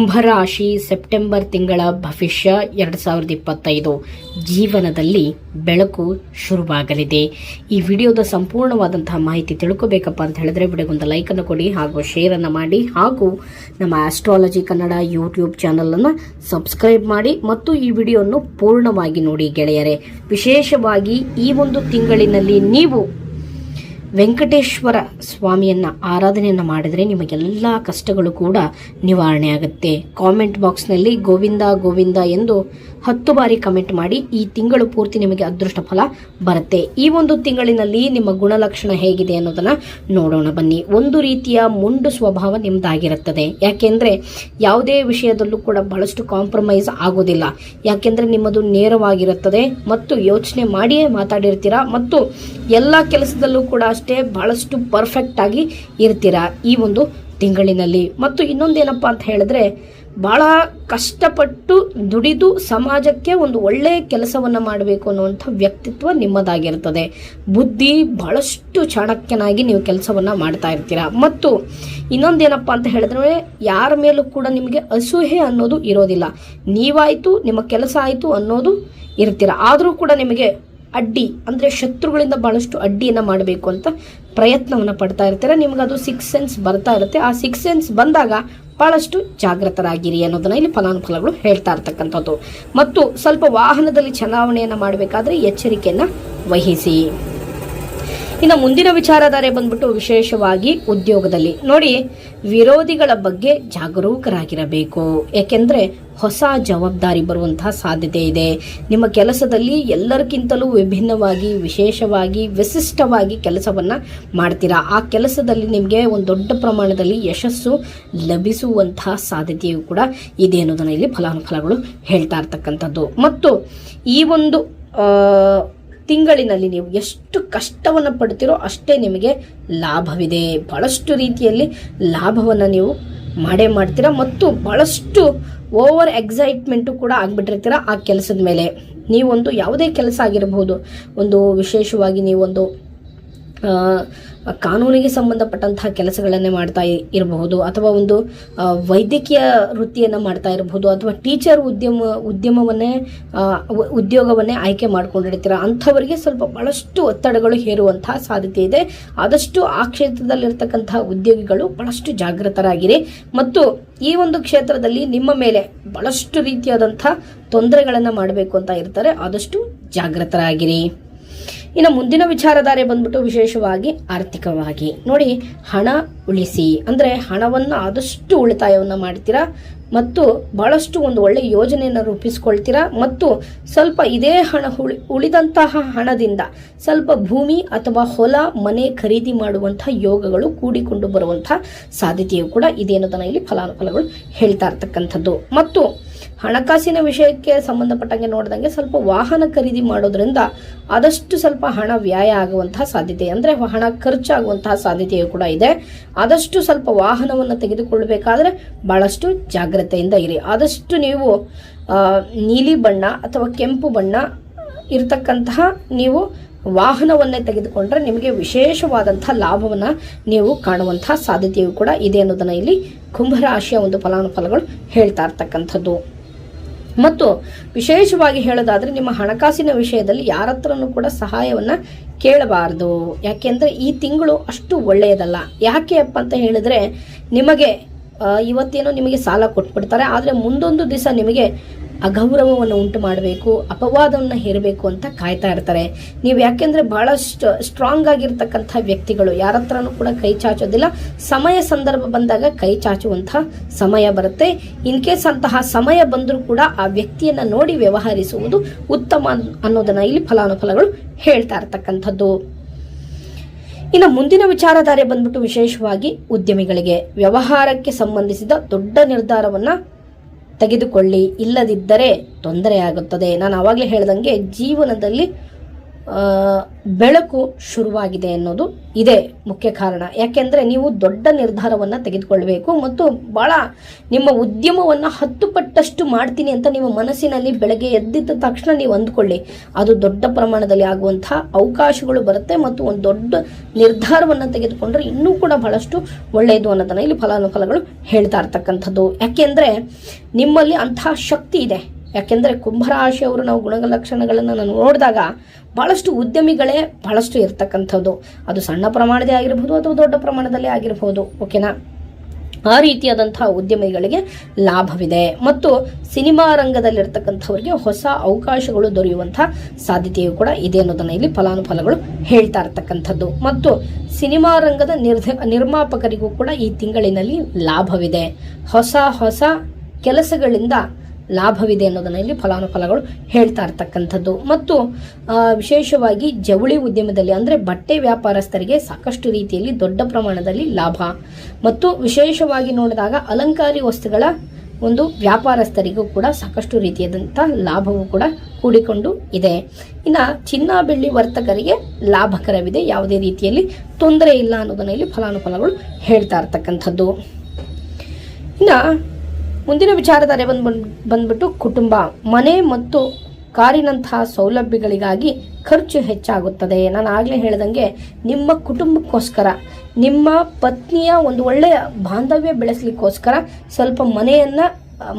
ಕುಂಭರಾಶಿ ಸೆಪ್ಟೆಂಬರ್ ತಿಂಗಳ ಭವಿಷ್ಯ ಎರಡು ಸಾವಿರದ ಇಪ್ಪತ್ತೈದು ಜೀವನದಲ್ಲಿ ಬೆಳಕು ಶುರುವಾಗಲಿದೆ. ಈ ವಿಡಿಯೋದ ಸಂಪೂರ್ಣವಾದಂತಹ ಮಾಹಿತಿ ತಿಳ್ಕೋಬೇಕಪ್ಪ ಅಂತ ಹೇಳಿದ್ರೆ ವಿಡಿಯೋಗೊಂದು ಲೈಕನ್ನು ಕೊಡಿ ಹಾಗೂ ಶೇರನ್ನು ಮಾಡಿ ಹಾಗೂ ನಮ್ಮ ಆಸ್ಟ್ರಾಲಜಿ ಕನ್ನಡ ಯೂಟ್ಯೂಬ್ ಚಾನಲನ್ನು ಸಬ್ಸ್ಕ್ರೈಬ್ ಮಾಡಿ ಮತ್ತು ಈ ವಿಡಿಯೋವನ್ನು ಪೂರ್ಣವಾಗಿ ನೋಡಿ ಗೆಳೆಯರೆ. ವಿಶೇಷವಾಗಿ ಈ ಒಂದು ತಿಂಗಳಿನಲ್ಲಿ ನೀವು ವೆಂಕಟೇಶ್ವರ ಸ್ವಾಮಿಯನ್ನ ಆರಾಧನೆಯನ್ನು ಮಾಡಿದರೆ ನಿಮಗೆಲ್ಲ ಕಷ್ಟಗಳು ಕೂಡ ನಿವಾರಣೆ ಆಗುತ್ತೆ. ಕಾಮೆಂಟ್ ಬಾಕ್ಸ್ನಲ್ಲಿ ಗೋವಿಂದ ಗೋವಿಂದ ಎಂದು ಹತ್ತು ಬಾರಿ ಕಮೆಂಟ್ ಮಾಡಿ ಈ ತಿಂಗಳು ಪೂರ್ತಿ ನಿಮಗೆ ಅದೃಷ್ಟ ಫಲ ಬರುತ್ತೆ. ಈ ಒಂದು ತಿಂಗಳಿನಲ್ಲಿ ನಿಮ್ಮ ಗುಣಲಕ್ಷಣ ಹೇಗಿದೆ ಅನ್ನೋದನ್ನ ನೋಡೋಣ ಬನ್ನಿ. ಒಂದು ರೀತಿಯ ಮುಂಡು ಸ್ವಭಾವ ನಿಮ್ಮದಾಗಿರುತ್ತದೆ ಯಾಕೆಂದ್ರೆ ಯಾವುದೇ ವಿಷಯದಲ್ಲೂ ಕೂಡ ಬಹಳಷ್ಟು ಕಾಂಪ್ರಮೈಸ್ ಆಗೋದಿಲ್ಲ. ಯಾಕೆಂದ್ರೆ ನಿಮ್ಮದು ನೇರವಾಗಿರುತ್ತದೆ ಮತ್ತು ಯೋಚನೆ ಮಾಡಿಯೇ ಮಾತಾಡಿರ್ತೀರಾ ಮತ್ತು ಎಲ್ಲ ಕೆಲಸದಲ್ಲೂ ಕೂಡ ಅಷ್ಟೇ ಬಹಳಷ್ಟು ಪರ್ಫೆಕ್ಟ್ ಆಗಿ ಇರ್ತೀರಾ ಈ ಒಂದು ತಿಂಗಳಿನಲ್ಲಿ? ಮತ್ತು ಇನ್ನೊಂದೇನಪ್ಪ ಅಂತ ಹೇಳಿದ್ರೆ, ಬಹಳ ಕಷ್ಟಪಟ್ಟು ದುಡಿದು ಸಮಾಜಕ್ಕೆ ಒಂದು ಒಳ್ಳೆಯ ಕೆಲಸವನ್ನು ಮಾಡಬೇಕು ಅನ್ನುವಂಥ ವ್ಯಕ್ತಿತ್ವ ನಿಮ್ಮದಾಗಿರ್ತದೆ. ಬುದ್ಧಿ ಬಹಳಷ್ಟು ಚಾಣಕ್ಯನಾಗಿ ನೀವು ಕೆಲಸವನ್ನು ಮಾಡ್ತಾ ಇರ್ತೀರಾ? ಮತ್ತು ಇನ್ನೊಂದೇನಪ್ಪ ಅಂತ ಹೇಳಿದ್ರೆ, ಯಾರ ಮೇಲೂ ಕೂಡ ನಿಮಗೆ ಅಸೂಹೆ ಅನ್ನೋದು ಇರೋದಿಲ್ಲ. ನೀವಾಯಿತು, ನಿಮ್ಮ ಕೆಲಸ ಆಯಿತು ಅನ್ನೋದು ಇರ್ತೀರ? ಆದರೂ ಕೂಡ ನಿಮಗೆ ಅಡ್ಡಿ, ಅಂದರೆ ಶತ್ರುಗಳಿಂದ ಬಹಳಷ್ಟು ಅಡ್ಡಿಯನ್ನು ಮಾಡಬೇಕು ಅಂತ ಪ್ರಯತ್ನವನ್ನು ಪಡ್ತಾ ಇರ್ತಾರೆ. ನಿಮ್ಗೆ ಅದು ಸಿಕ್ಸ್ ಸೆನ್ಸ್ ಬರ್ತಾ ಇರುತ್ತೆ. ಆ ಸಿಕ್ಸ್ ಸೆನ್ಸ್ ಬಂದಾಗ ಬಹಳಷ್ಟು ಜಾಗೃತರಾಗಿರಿ ಅನ್ನೋದನ್ನ ಇಲ್ಲಿ ಫಲಾನುಫಲಗಳು ಹೇಳ್ತಾ ಇರ್ತಕ್ಕಂಥದ್ದು. ಮತ್ತು ಸ್ವಲ್ಪ ವಾಹನದಲ್ಲಿ ಚಲಾವಣೆಯನ್ನು ಮಾಡಬೇಕಾದ್ರೆ ಎಚ್ಚರಿಕೆಯನ್ನು ವಹಿಸಿ. ಇನ್ನು ಮುಂದಿನ ವಿಚಾರಧಾರೆ ಬಂದ್ಬಿಟ್ಟು ವಿಶೇಷವಾಗಿ ಉದ್ಯೋಗದಲ್ಲಿ. ನೋಡಿ, ವಿರೋಧಿಗಳ ಬಗ್ಗೆ ಜಾಗರೂಕರಾಗಿರಬೇಕು. ಯಾಕೆಂದ್ರೆ ಹೊಸ ಜವಾಬ್ದಾರಿ ಬರುವಂತಹ ಸಾಧ್ಯತೆ ಇದೆ. ನಿಮ್ಮ ಕೆಲಸದಲ್ಲಿ ಎಲ್ಲರಿಗಿಂತಲೂ ವಿಭಿನ್ನವಾಗಿ, ವಿಶೇಷವಾಗಿ, ವಿಶಿಷ್ಟವಾಗಿ ಕೆಲಸವನ್ನ ಮಾಡ್ತೀರಾ? ಆ ಕೆಲಸದಲ್ಲಿ ನಿಮಗೆ ಒಂದು ದೊಡ್ಡ ಪ್ರಮಾಣದಲ್ಲಿ ಯಶಸ್ಸು ಲಭಿಸುವಂತಹ ಸಾಧ್ಯತೆಯು ಕೂಡ ಇದೆ ಅನ್ನೋದನ್ನ ಇಲ್ಲಿ ಫಲಾನುಫಲಗಳು ಹೇಳ್ತಾ ಇರ್ತಕ್ಕಂಥದ್ದು. ಮತ್ತು ಈ ಒಂದು ತಿಂಗಳಿನಲ್ಲಿ ನೀವು ಎಷ್ಟು ಕಷ್ಟವನ್ನು ಪಡ್ತೀರೋ ಅಷ್ಟೇ ನಿಮಗೆ ಲಾಭವಿದೆ. ಬಹಳಷ್ಟು ರೀತಿಯಲ್ಲಿ ಲಾಭವನ್ನು ನೀವು ಮಾಡೇ ಮಾಡ್ತೀರಾ ಮತ್ತು ಬಹಳಷ್ಟು ಓವರ್ ಎಕ್ಸೈಟ್ಮೆಂಟು ಕೂಡ ಆಗಿಬಿಟ್ಟಿರ್ತೀರ ಆ ಕೆಲಸದ ಮೇಲೆ. ನೀವೊಂದು ಯಾವುದೇ ಕೆಲಸ ಆಗಿರಬಹುದು ಒಂದು ವಿಶೇಷವಾಗಿ ನೀವೊಂದು ಕಾನೂನಿಗೆ ಸಂಬಂಧಪಟ್ಟಂತಹ ಕೆಲಸಗಳನ್ನೇ ಮಾಡ್ತಾ ಇರಬಹುದು ಅಥವಾ ಒಂದು ವೈದ್ಯಕೀಯ ವೃತ್ತಿಯನ್ನು ಮಾಡ್ತಾ ಇರಬಹುದು ಅಥವಾ ಟೀಚರ್ ಉದ್ಯಮ, ಉದ್ಯಮವನ್ನೇ ಉದ್ಯೋಗವನ್ನೇ ಆಯ್ಕೆ ಮಾಡ್ಕೊಂಡಿರ್ತೀರ, ಅಂಥವರಿಗೆ ಸ್ವಲ್ಪ ಬಹಳಷ್ಟು ಒತ್ತಡಗಳು ಹೇರುವಂತಹ ಸಾಧ್ಯತೆ ಇದೆ. ಆದಷ್ಟು ಆ ಕ್ಷೇತ್ರದಲ್ಲಿರ್ತಕ್ಕಂತಹ ಉದ್ಯೋಗಿಗಳು ಬಹಳಷ್ಟು ಜಾಗೃತರಾಗಿರಿ. ಮತ್ತು ಈ ಒಂದು ಕ್ಷೇತ್ರದಲ್ಲಿ ನಿಮ್ಮ ಮೇಲೆ ಬಹಳಷ್ಟು ರೀತಿಯಾದಂಥ ತೊಂದರೆಗಳನ್ನು ಮಾಡಬೇಕು ಅಂತ ಇರ್ತಾರೆ. ಆದಷ್ಟು ಜಾಗೃತರಾಗಿರಿ. ಇನ್ನು ಮುಂದಿನ ವಿಚಾರಧಾರೆ ಬಂದ್ಬಿಟ್ಟು ವಿಶೇಷವಾಗಿ ಆರ್ಥಿಕವಾಗಿ. ನೋಡಿ, ಹಣ ಉಳಿಸಿ. ಅಂದರೆ ಹಣವನ್ನು ಆದಷ್ಟು ಉಳಿತಾಯವನ್ನು ಮಾಡ್ತೀರಾ? ಮತ್ತು ಬಹಳಷ್ಟು ಒಂದು ಒಳ್ಳೆ ಯೋಜನೆಯನ್ನು ರೂಪಿಸ್ಕೊಳ್ತೀರಾ? ಮತ್ತು ಸ್ವಲ್ಪ ಇದೇ ಹಣ ಉಳಿ, ಉಳಿದಂತಹ ಹಣದಿಂದ ಸ್ವಲ್ಪ ಭೂಮಿ ಅಥವಾ ಹೊಲ, ಮನೆ ಖರೀದಿ ಮಾಡುವಂತಹ ಯೋಗಗಳು ಕೂಡಿಕೊಂಡು ಬರುವಂತಹ ಸಾಧ್ಯತೆಯು ಕೂಡ ಇದೆ ಅನ್ನೋದನ್ನ ಇಲ್ಲಿ ಫಲಾನುಫಲಗಳು ಹೇಳ್ತಾ ಇರ್ತಕ್ಕಂಥದ್ದು. ಮತ್ತು ಹಣಕಾಸಿನ ವಿಷಯಕ್ಕೆ ಸಂಬಂಧಪಟ್ಟಂಗೆ ನೋಡಿದಂಗೆ ಸ್ವಲ್ಪ ವಾಹನ ಖರೀದಿ ಮಾಡೋದ್ರಿಂದ ಆದಷ್ಟು ಸ್ವಲ್ಪ ಹಣ ವ್ಯಯ ಆಗುವಂತಹ ಸಾಧ್ಯತೆ, ಅಂದರೆ ಹಣ ಖರ್ಚಾಗುವಂತಹ ಸಾಧ್ಯತೆಯು ಕೂಡ ಇದೆ. ಆದಷ್ಟು ಸ್ವಲ್ಪ ವಾಹನವನ್ನು ತೆಗೆದುಕೊಳ್ಳಬೇಕಾದ್ರೆ ಬಹಳಷ್ಟು ಜಾಗ್ರತೆಯಿಂದ ಇರಿ. ಆದಷ್ಟು ನೀವು ನೀಲಿ ಬಣ್ಣ ಅಥವಾ ಕೆಂಪು ಬಣ್ಣ ಇರತಕ್ಕಂತಹ ನೀವು ವಾಹನವನ್ನೇ ತೆಗೆದುಕೊಂಡ್ರೆ ನಿಮಗೆ ವಿಶೇಷವಾದಂಥ ಲಾಭವನ್ನು ನೀವು ಕಾಣುವಂಥ ಸಾಧ್ಯತೆಯು ಕೂಡ ಇದೆ ಅನ್ನೋದನ್ನು ಇಲ್ಲಿ ಕುಂಭರಾಶಿಯ ಒಂದು ಫಲಾನುಫಲಗಳು ಹೇಳ್ತಾ ಇರ್ತಕ್ಕಂಥದ್ದು. ಮತ್ತು ವಿಶೇಷವಾಗಿ ಹೇಳೋದಾದ್ರೆ ನಿಮ್ಮ ಹಣಕಾಸಿನ ವಿಷಯದಲ್ಲಿ ಯಾರ ಹತ್ರನೂ ಕೂಡ ಸಹಾಯವನ್ನ ಕೇಳಬಾರದು. ಯಾಕೆಂದ್ರೆ ಈ ತಿಂಗಳು ಅಷ್ಟು ಒಳ್ಳೆಯದಲ್ಲ. ಯಾಕೆ ಅಪ್ಪ ಅಂತ ಹೇಳಿದ್ರೆ ನಿಮಗೆ ಇವತ್ತೇನೋ ನಿಮಗೆ ಸಾಲ ಕೊಟ್ಬಿಡ್ತಾರೆ, ಆದರೆ ಮುಂದೊಂದು ದಿವಸ ನಿಮಗೆ ಅಗೌರವವನ್ನು ಉಂಟು ಮಾಡಬೇಕು, ಅಪವಾದವನ್ನು ಹೇರಬೇಕು ಅಂತ ಕಾಯ್ತಾ ಇರ್ತಾರೆ. ನೀವು ಯಾಕೆಂದ್ರೆ ಬಹಳಷ್ಟು ಸ್ಟ್ರಾಂಗ್ ಆಗಿರ್ತಕ್ಕಂಥ ವ್ಯಕ್ತಿಗಳು ಯಾರ ಹತ್ರನೂ ಕೂಡ ಕೈ ಚಾಚೋದಿಲ್ಲ. ಸಮಯ ಸಂದರ್ಭ ಬಂದಾಗ ಕೈ ಚಾಚುವಂತಹ ಸಮಯ ಬರುತ್ತೆ. ಇನ್ ಕೇಸ್ ಅಂತಹ ಸಮಯ ಬಂದರೂ ಕೂಡ ಆ ವ್ಯಕ್ತಿಯನ್ನ ನೋಡಿ ವ್ಯವಹರಿಸುವುದು ಉತ್ತಮ ಅನ್- ಅನ್ನೋದನ್ನ ಇಲ್ಲಿ ಫಲಾನುಫಲಗಳು ಹೇಳ್ತಾ ಇರ್ತಕ್ಕಂಥದ್ದು. ಇನ್ನು ಮುಂದಿನ ವಿಚಾರಧಾರೆ ಬಂದ್ಬಿಟ್ಟು ವಿಶೇಷವಾಗಿ ಉದ್ಯಮಿಗಳಿಗೆ. ವ್ಯವಹಾರಕ್ಕೆ ಸಂಬಂಧಿಸಿದ ದೊಡ್ಡ ನಿರ್ಧಾರವನ್ನ ತೆಗೆದುಕೊಳ್ಳಿ ಇಲ್ಲದಿದ್ದರೆ ತೊಂದರೆಯಾಗುತ್ತದೆ. ನಾನು ಆವಾಗಲೇ ಹೇಳ್ದಂಗೆ ಜೀವನದಲ್ಲಿ ಬೆಳಕು ಶುರುವಾಗಿದೆ ಅನ್ನೋದು ಇದೇ ಮುಖ್ಯ ಕಾರಣ. ಯಾಕೆಂದ್ರೆ ನೀವು ದೊಡ್ಡ ನಿರ್ಧಾರವನ್ನ ತೆಗೆದುಕೊಳ್ಬೇಕು ಮತ್ತು ಬಹಳ ನಿಮ್ಮ ಉದ್ಯಮವನ್ನ ಹತ್ತು ಪಟ್ಟಷ್ಟು ಮಾಡ್ತೀನಿ ಅಂತ ನಿಮ್ಮ ಮನಸ್ಸಿನಲ್ಲಿ ಬೆಳಗ್ಗೆ ಎದ್ದಿದ್ದ ತಕ್ಷಣ ನೀವು ಅಂದ್ಕೊಳ್ಳಿ. ಅದು ದೊಡ್ಡ ಪ್ರಮಾಣದಲ್ಲಿ ಆಗುವಂತಹ ಅವಕಾಶಗಳು ಬರುತ್ತೆ ಮತ್ತು ಒಂದು ದೊಡ್ಡ ನಿರ್ಧಾರವನ್ನ ತೆಗೆದುಕೊಂಡ್ರೆ ಇನ್ನೂ ಕೂಡ ಬಹಳಷ್ಟು ಒಳ್ಳೆಯದು ಅನ್ನೋದನ್ನ ಇಲ್ಲಿ ಫಲಾನುಫಲಗಳು ಹೇಳ್ತಾ ಇರ್ತಕ್ಕಂಥದ್ದು. ಯಾಕೆಂದ್ರೆ ನಿಮ್ಮಲ್ಲಿ ಅಂತಹ ಶಕ್ತಿ ಇದೆ. ಯಾಕೆಂದರೆ ಕುಂಭರಾಶಿಯವರು ನಾವು ಗುಣಲಕ್ಷಣಗಳನ್ನು ನಾನು ನೋಡಿದಾಗ ಭಾಳಷ್ಟು ಉದ್ಯಮಿಗಳೇ ಭಾಳಷ್ಟು ಇರ್ತಕ್ಕಂಥದ್ದು. ಅದು ಸಣ್ಣ ಪ್ರಮಾಣದೇ ಆಗಿರ್ಬೋದು ಅಥವಾ ದೊಡ್ಡ ಪ್ರಮಾಣದಲ್ಲಿ ಆಗಿರ್ಬೋದು ಓಕೆನಾ ಆ ರೀತಿಯಾದಂತಹ ಉದ್ಯಮಿಗಳಿಗೆ ಲಾಭವಿದೆ. ಮತ್ತು ಸಿನಿಮಾ ರಂಗದಲ್ಲಿರ್ತಕ್ಕಂಥವ್ರಿಗೆ ಹೊಸ ಅವಕಾಶಗಳು ದೊರೆಯುವಂತಹ ಸಾಧ್ಯತೆಯು ಕೂಡ ಇದೆ ಅನ್ನೋದನ್ನು ಇಲ್ಲಿ ಫಲಾನುಫಲಗಳು ಹೇಳ್ತಾ ಇರ್ತಕ್ಕಂಥದ್ದು. ಮತ್ತು ಸಿನಿಮಾ ರಂಗದ ನಿರ್ಧ, ನಿರ್ಮಾಪಕರಿಗೂ ಕೂಡ ಈ ತಿಂಗಳಿನಲ್ಲಿ ಲಾಭವಿದೆ. ಹೊಸ ಹೊಸ ಕೆಲಸಗಳಿಂದ ಲಾಭವಿದೆ ಅನ್ನೋದನ್ನ ಇಲ್ಲಿ ಫಲಾನುಫಲಗಳು ಹೇಳ್ತಾ ಇರ್ತಕ್ಕಂಥದ್ದು. ಮತ್ತು ವಿಶೇಷವಾಗಿ ಜವಳಿ ಉದ್ಯಮದಲ್ಲಿ ಅಂದರೆ ಬಟ್ಟೆ ವ್ಯಾಪಾರಸ್ಥರಿಗೆ ಸಾಕಷ್ಟು ರೀತಿಯಲ್ಲಿ ದೊಡ್ಡ ಪ್ರಮಾಣದಲ್ಲಿ ಲಾಭ. ಮತ್ತು ವಿಶೇಷವಾಗಿ ನೋಡಿದಾಗ ಅಲಂಕಾರಿ ವಸ್ತುಗಳ ಒಂದು ವ್ಯಾಪಾರಸ್ಥರಿಗೂ ಕೂಡ ಸಾಕಷ್ಟು ರೀತಿಯಾದಂಥ ಲಾಭವೂ ಕೂಡ ಕೂಡಿಕೊಂಡು ಇದೆ. ಇನ್ನು ಚಿನ್ನ, ಬೆಳ್ಳಿ ವರ್ತಕರಿಗೆ ಲಾಭಕರವಿದೆ. ಯಾವುದೇ ರೀತಿಯಲ್ಲಿ ತೊಂದರೆ ಇಲ್ಲ ಅನ್ನೋದನ್ನ ಇಲ್ಲಿ ಫಲಾನುಫಲಗಳು ಹೇಳ್ತಾ ಇರ್ತಕ್ಕಂಥದ್ದು. ಇನ್ನು ಮುಂದಿನ ವಿಚಾರಧಾರೆ ಬಂದ್ ಬಂದ್ಬಿಟ್ಟು ಕುಟುಂಬ. ಮನೆ ಮತ್ತು ಕಾರಿನಂತಹ ಸೌಲಭ್ಯಗಳಿಗಾಗಿ ಖರ್ಚು ಹೆಚ್ಚಾಗುತ್ತದೆ. ನಾನು ಆಗಲೇ ಹೇಳ್ದಂಗೆ ನಿಮ್ಮ ಕುಟುಂಬಕ್ಕೋಸ್ಕರ, ನಿಮ್ಮ ಪತ್ನಿಯ ಒಂದು ಒಳ್ಳೆಯ ಬಾಂಧವ್ಯ ಬೆಳೆಸಲಿಕ್ಕೋಸ್ಕರ ಸ್ವಲ್ಪ ಮನೆಯನ್ನು,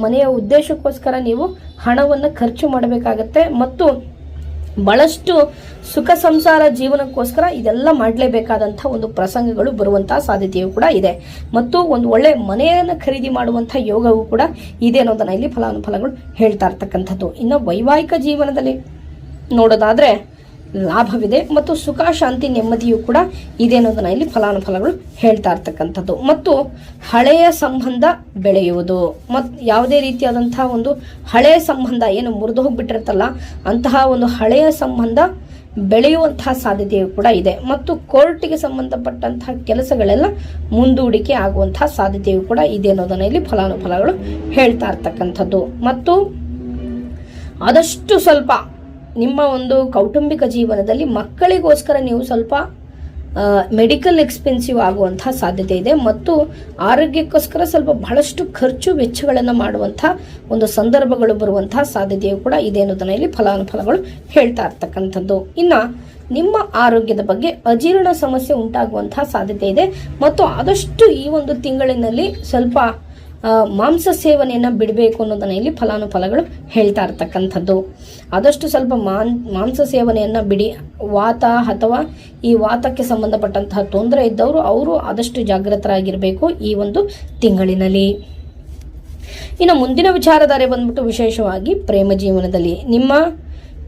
ಮನೆಯ ಉದ್ದೇಶಕ್ಕೋಸ್ಕರ ನೀವು ಹಣವನ್ನು ಖರ್ಚು ಮಾಡಬೇಕಾಗತ್ತೆ ಮತ್ತು ಬಹಳಷ್ಟು ಸುಖ ಸಂಸಾರ ಜೀವನಕ್ಕೋಸ್ಕರ ಇದೆಲ್ಲ ಮಾಡಲೇಬೇಕಾದಂಥ ಒಂದು ಪ್ರಸಂಗಗಳು ಬರುವಂತಹ ಸಾಧ್ಯತೆಯೂ ಕೂಡ ಇದೆ. ಮತ್ತು ಒಂದು ಒಳ್ಳೆ ಮನೆಯನ್ನು ಖರೀದಿ ಮಾಡುವಂಥ ಯೋಗವೂ ಕೂಡ ಇದೆ ಅನ್ನೋದನ್ನ ಇಲ್ಲಿ ಫಲಾನುಫಲಗಳು ಹೇಳ್ತಾ ಇರ್ತಕ್ಕಂಥದ್ದು. ಇನ್ನು ವೈವಾಹಿಕ ಜೀವನದಲ್ಲಿ ನೋಡೋದಾದ್ರೆ ಲಾಭವಿದೆ ಮತ್ತು ಸುಖ, ಶಾಂತಿ, ನೆಮ್ಮದಿಯೂ ಕೂಡ ಇದೆ ಅನ್ನೋದನ್ನ ಇಲ್ಲಿ ಫಲಾನುಫಲಗಳು ಹೇಳ್ತಾ ಇರ್ತಕ್ಕಂಥದ್ದು. ಮತ್ತು ಹಳೆಯ ಸಂಬಂಧ ಬೆಳೆಯುವುದು. ಮತ್ತು ಯಾವುದೇ ರೀತಿಯಾದಂತಹ ಒಂದು ಹಳೆಯ ಸಂಬಂಧ ಏನು ಮುರಿದು ಹೋಗ್ಬಿಟ್ಟಿರುತ್ತಲ್ಲ, ಅಂತಹ ಒಂದು ಹಳೆಯ ಸಂಬಂಧ ಬೆಳೆಯುವಂತಹ ಸಾಧ್ಯತೆಯು ಕೂಡ ಇದೆ. ಮತ್ತು ಕೋರ್ಟಿಗೆ ಸಂಬಂಧಪಟ್ಟಂತಹ ಕೆಲಸಗಳೆಲ್ಲ ಮುಂದೂಡಿಕೆ ಆಗುವಂತಹ ಸಾಧ್ಯತೆಯು ಕೂಡ ಇದೆ ಅನ್ನೋದನ್ನ ಇಲ್ಲಿ ಫಲಾನುಫಲಗಳು ಹೇಳ್ತಾ ಇರ್ತಕ್ಕಂಥದ್ದು. ಮತ್ತು ಆದಷ್ಟು ಸ್ವಲ್ಪ ನಿಮ್ಮ ಒಂದು ಕೌಟುಂಬಿಕ ಜೀವನದಲ್ಲಿ ಮಕ್ಕಳಿಗೋಸ್ಕರ ನೀವು ಸ್ವಲ್ಪ ಮೆಡಿಕಲ್ ಎಕ್ಸ್ಪೆನ್ಸಿವ್ ಆಗುವಂತಹ ಸಾಧ್ಯತೆ ಇದೆ ಮತ್ತು ಆರೋಗ್ಯಕ್ಕೋಸ್ಕರ ಸ್ವಲ್ಪ ಬಹಳಷ್ಟು ಖರ್ಚು ವೆಚ್ಚಗಳನ್ನು ಮಾಡುವಂಥ ಒಂದು ಸಂದರ್ಭಗಳು ಬರುವಂತಹ ಸಾಧ್ಯತೆಯು ಕೂಡ ಇದೆ ಅನ್ನೋದನ್ನ ಇಲ್ಲಿ ಫಲಾನುಫಲಗಳು ಹೇಳ್ತಾ ಇರ್ತಕ್ಕಂಥದ್ದು. ಇನ್ನು ನಿಮ್ಮ ಆರೋಗ್ಯದ ಬಗ್ಗೆ ಅಜೀರ್ಣ ಸಮಸ್ಯೆ ಉಂಟಾಗುವಂತಹ ಸಾಧ್ಯತೆ ಇದೆ ಮತ್ತು ಆದಷ್ಟು ಈ ಒಂದು ತಿಂಗಳಿನಲ್ಲಿ ಸ್ವಲ್ಪ ಮಾಂಸ ಸೇವನೆಯನ್ನು ಬಿಡಬೇಕು ಅನ್ನೋದನ್ನ ಇಲ್ಲಿ ಫಲಾನುಫಲಗಳು ಹೇಳ್ತಾ ಇರ್ತಕ್ಕಂಥದ್ದು. ಆದಷ್ಟು ಸ್ವಲ್ಪ ಮಾನ್ ಮಾಂಸ ಸೇವನೆಯನ್ನು ಬಿಡಿ. ವಾತ ಅಥವಾ ಈ ವಾತಕ್ಕೆ ಸಂಬಂಧಪಟ್ಟಂತಹ ತೊಂದರೆ ಇದ್ದವರು ಅವರು ಆದಷ್ಟು ಜಾಗೃತರಾಗಿರಬೇಕು ಈ ಒಂದು ತಿಂಗಳಿನಲ್ಲಿ. ಇನ್ನು ಮುಂದಿನ ವಿಚಾರಧಾರೆ ಬಂದ್ಬಿಟ್ಟು ವಿಶೇಷವಾಗಿ ಪ್ರೇಮ ಜೀವನದಲ್ಲಿ. ನಿಮ್ಮ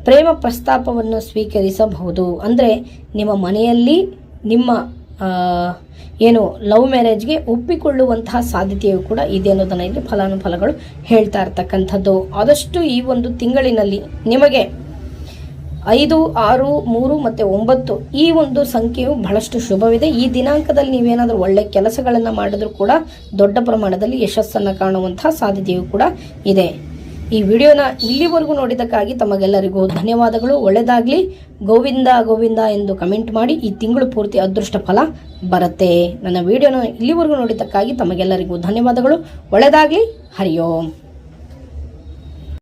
ಪ್ರೇಮ ಪ್ರಸ್ತಾಪವನ್ನು ಸ್ವೀಕರಿಸಬಹುದು. ಅಂದರೆ ನಿಮ್ಮ ಮನೆಯಲ್ಲಿ ನಿಮ್ಮ ಏನು ಲವ್ ಮ್ಯಾರೇಜ್ಗೆ ಒಪ್ಪಿಕೊಳ್ಳುವಂತಹ ಸಾಧ್ಯತೆಯು ಕೂಡ ಇದೆ ಅನ್ನೋದನ್ನು ಇಲ್ಲಿ ಫಲಾನುಫಲಗಳು ಹೇಳ್ತಾ ಇರ್ತಕ್ಕಂಥದ್ದು. ಆದಷ್ಟು ಈ ಒಂದು ತಿಂಗಳಿನಲ್ಲಿ ನಿಮಗೆ ಐದು, ಆರು, ಮೂರು ಮತ್ತು ಒಂಬತ್ತು ಈ ಒಂದು ಸಂಖ್ಯೆಯು ಬಹಳಷ್ಟು ಶುಭವಿದೆ. ಈ ದಿನಾಂಕದಲ್ಲಿ ನೀವೇನಾದರೂ ಒಳ್ಳೆ ಕೆಲಸಗಳನ್ನು ಮಾಡಿದ್ರೂ ಕೂಡ ದೊಡ್ಡ ಪ್ರಮಾಣದಲ್ಲಿ ಯಶಸ್ಸನ್ನು ಕಾಣುವಂತಹ ಸಾಧ್ಯತೆಯು ಕೂಡ ಇದೆ. ಈ ವಿಡಿಯೋನ ಇಲ್ಲಿವರೆಗೂ ನೋಡಿದ್ದಕ್ಕಾಗಿ ತಮಗೆಲ್ಲರಿಗೂ ಧನ್ಯವಾದಗಳು. ಒಳ್ಳೆಯದಾಗಲಿ ಗೋವಿಂದ ಗೋವಿಂದ ಎಂದು ಕಮೆಂಟ್ ಮಾಡಿ ಈ ತಿಂಗಳು ಪೂರ್ತಿ ಅದೃಷ್ಟ ಫಲ ಬರುತ್ತೆ. ನನ್ನ ವಿಡಿಯೋನ ಇಲ್ಲಿವರೆಗೂ ನೋಡಿದ್ದಕ್ಕಾಗಿ ತಮಗೆಲ್ಲರಿಗೂ ಧನ್ಯವಾದಗಳು. ಒಳ್ಳೆಯದಾಗಲಿ ಹರಿ ಓಂ